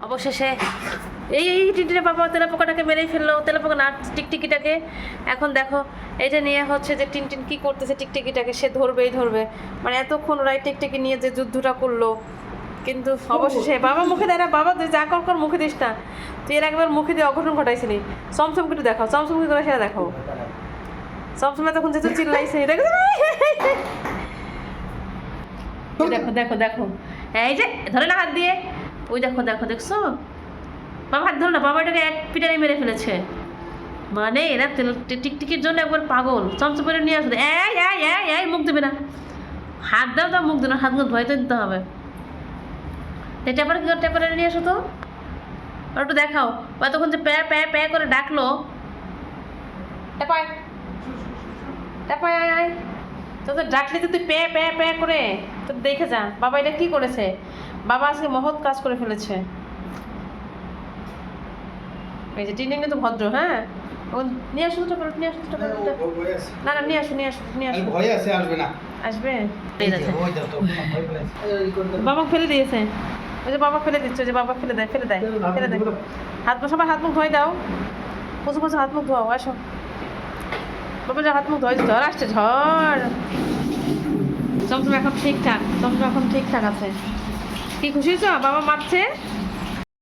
অবশেষে এই এই টিটিরে বাবা তেলাপোকাটাকে মেরেই ফেলল তেলাপোকা না টিকটিকিটাকে। এখন দেখো এটা নিয়ে হচ্ছে যে টিনটিন কি করতেছে টিকটিকিটাকে সে ধরবেই ধরবে। মানে এতক্ষণ ওরাই টিকটিকি নিয়ে যে যুদ্ধটা করল কিন্তু অবশেষে বাবা মুখে দেয় না বাবা তুই যা কর কর মুখে দিস না। তুই এর একবার মুখে দিয়ে অঘটন ঘটাইছিলি। চমচম একটু দেখাও চমচম কি করে সেটা দেখাও। চমচমে তখন যেহেতু চিল্লাইছে দেখো দেখো দেখো দেখো। এই যে ধরে না হাত দিয়ে। ওই দেখো দেখো, দেখছ? বাবা, হাত ধরো না, বাবা এটাকে এক পিটারে মেরে ফেলেছে। মানে এরা তেল- টিকটিকির জন্য একবার পাগল। চমচম করে নিয়ে আসবে। এই এই এই এই, মুখ দেবে না। হাত দাও দাও, মুখ দেবে না। হাতগুলো তো দিতে হবে। তো টেপারে কি টেপারে নিয়ে আসো তো। আর একটু দেখাও। বা তখন যে প্যা প্যা প্যা করে ডাকলো। টেপায়। আয় তো তো ডাকলে তো তুই প্যা প্যা প্যা করে তো দেখে যা। বাবা এটা কি করেছে? বাবা আজকে মহৎ কাজ করে ফেলেছে। এই যে টিনে কিন্তু ভদ্র হ্যাঁ? ও নিয়ে আসো দুটো প্যারট নিয়ে আসো দুটো প্যারট না না নিয়ে আসো নিয়ে আসো নিয়ে আসো। ভয় আছে আসবে না। আসবে? তো। বাবা ফেলে দিয়েছে। ওই যে বাবা ফেলে দিচ্ছে যে বাবা ফেলে দেয় ফেলে দেয় ফেলে দেয়। হাত মুখ সবাই হাত মুখ ধোয় দাও। পুজো পুজো হাত মুখ ধোয়াও আসো। বাবা যা হাত মুখ ধোয় ঝড় আসছে ঝড়। চমচম এখন ঠিকঠাক চমচম এখন ঠিকঠাক আছে। কি খুশি হয়েছ? বাবা মারছে?